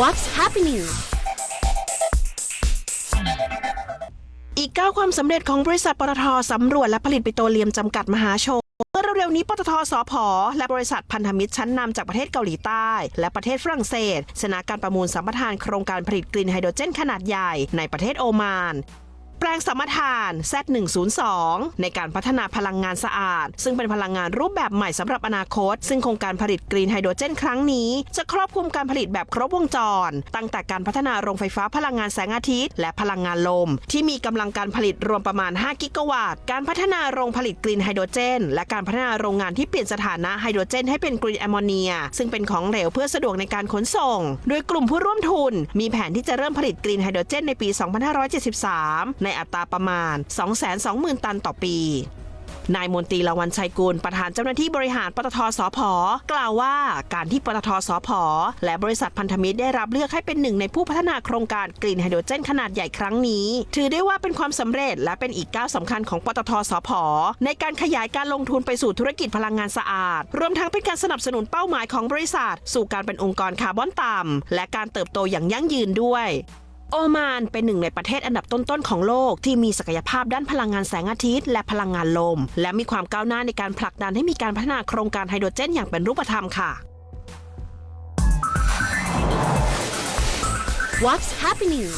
What's happening อีก 9 ความสำเร็จของบริษัทปตทสำรวจและผลิตปิโตรเลียมจำกัดมหาชนเมื่อเร็วๆนี้ปตทสพและบริษัทพันธมิตรชั้นนำจากประเทศเกาหลีใต้ และประเทศฝรั่งเศสชนะการประมูลสัมปทานโครงการผลิตกลิ่นไฮโดรเจนขนาดใหญ่ในประเทศโอมาน ปลงสมทาน Z102 ในการพัฒนาพลังงานสะอาด ซึ่งเป็นพลังงานรูปแบบใหม่สำหรับอนาคต ซึ่งโครงการผลิตกรีนไฮโดรเจนครั้งนี้ จะครอบคลุมการผลิตแบบครบวงจร ตั้งแต่การพัฒนาโรงไฟฟ้าพลังงานแสงอาทิตย์ และพลังงานลม ที่มีกำลังการผลิตรวมประมาณ 5 กิกะวัตต์ การพัฒนาโรงผลิตกรีนไฮโดรเจน และการพัฒนาโรงงานที่เปลี่ยนสถานะไฮโดรเจน ให้เป็นกรีนแอมโมเนีย ซึ่งเป็นของเหลวเพื่อสะดวกในการขนส่ง โดยกลุ่มผู้ร่วมทุน มีแผนที่จะเริ่มผลิตกรีนไฮโดรเจนในปี 2573 ในอัตราประมาณ 220,000 ตันต่อปีนายมนตรีละวันชัยกุลประธานเจ้าหน้าที่บริหารปตทสพกล่าวว่าการที่ปตทสพและบริษัทพันธมิตรได้รับเลือกให้เป็นหนึ่งในผู้พัฒนาโครงการกรีนไฮโดรเจนขนาดใหญ่ครั้งนี้ ถือได้ว่าเป็นความสำเร็จและเป็นอีกก้าวสำคัญของปตทสพในการขยายการลงทุนไปสู่ธุรกิจพลังงานสะอาด รวมทั้งเป็นการสนับสนุนเป้าหมายของบริษัท สู่การเป็นองค์กรคาร์บอนต่ำและการเติบโตอย่างยั่งยืนด้วย โอมานเป็นหนึ่งในประเทศอันดับต้นๆของโลก ที่มีศักยภาพด้านพลังงานแสงอาทิตย์ และพลังงานลม และมีความก้าวหน้าในการผลักดันให้มีการพัฒนาโครงการไฮโดรเจนอย่างเป็นรูปธรรมค่ะ What's happening